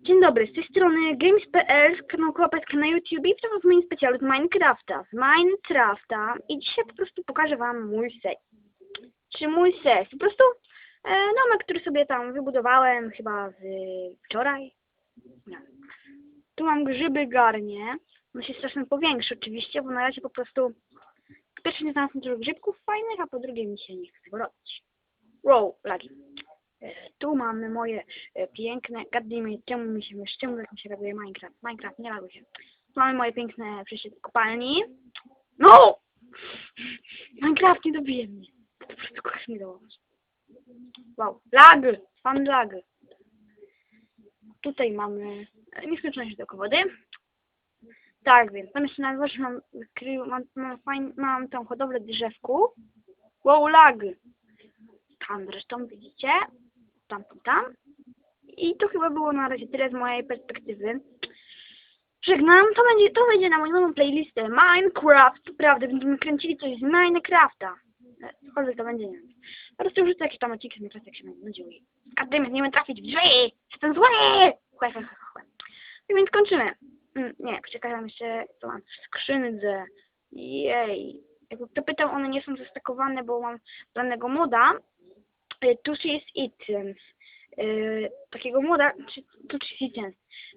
Dzień dobry, z tej strony Games.pl, z kanału Kłapeczka na YouTube i witam w moim specjalu z Minecrafta. Z Minecrafta i dzisiaj po prostu pokażę wam mój set. Czy mój set? Po prostu e, domek, który sobie tam wybudowałem chyba z wczoraj. Nie. Tu mam grzyby garnie. On się strasznie powiększy oczywiście, bo na razie po prostu po pierwsze nie znalazłem dużo grzybków fajnych, a po drugie mi się nie chce tego robić. Wow, lagi. Tu mamy moje e, piękne, gadnijmy, czemu mi się czemu tak mi się raduje Minecraft, Minecraft, nie raduje się. Tu mamy moje piękne przejście do kopalni. No! Minecraft nie dobije mnie. To po prostu kochasz mnie dołożyć. Wow, lag! Mam lag. Tutaj mamy e, nieskończoność do wody. Tak więc, tam jeszcze na mam, mam, mam, fajn, mam tą hodowlę drzewku. Wow, lag! Tam zresztą widzicie, tam, tam, tam. I to chyba było na razie tyle z mojej perspektywy. Żegnam, to będzie, to będzie na moją nową playlistę Minecraft, prawda, będziemy kręcili coś z Minecrafta. Cokolwiek to będzie, nie wiem. Po prostu wrzucę jakieś tam odcinki z jak się będzie nudził i... Goddammit, nie umiem trafić w drzwi! Jestem zły! Chłe, chłe, chłe. No więc kończymy. Mm, nie, przekazam jeszcze, co mam w skrzynce. Jej. Jakby kto pytał, one nie są zestakowane, bo mam danego moda. E, Tuż jest it. e, Takiego moda, czy tu jest it,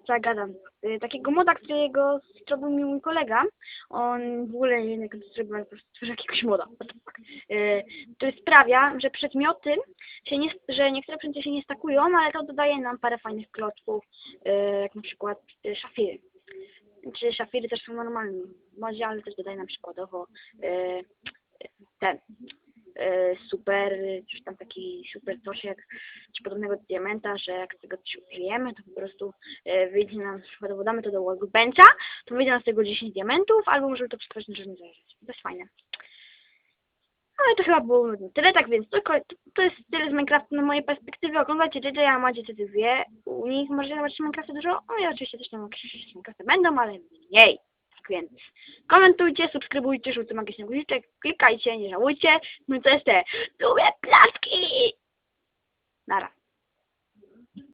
zagadam. E, Takiego moda, którego zrobił mi mój kolega. On w ogóle nie zrobił, po prostu stworzył jakiegoś moda. To sprawia, że przedmioty się nie, że niektóre przedmioty się nie stakują, ale to dodaje nam parę fajnych kloczków, e, jak na przykład szafiry. Czy szafiry też są normalne modzie, ale też dodaje nam przykładowo ten e, super, czy tam taki super toszek, czy podobnego diamenta, że jak z tego coś ukryjemy, to po prostu e, wyjdzie nam, przykładowo damy to do workbencha, to wyjdzie nam z tego 10 diamentów, albo możemy to przetworzyć na żadne zależeć. To jest fajne. Ale to chyba było. Tyle tak więc, to, to, jest tyle z Minecrafta na mojej perspektywy. Oglądajcie JJ, a macie dwie. U nich możecie zobaczyć Minecrafta dużo. No i oczywiście też tam jakieś Minecrafty będą, ale mniej. Więc komentujcie, subskrybujcie, żółty magiczny guziczek, klikajcie, nie żałujcie. No i to jest te złe placki. Nara.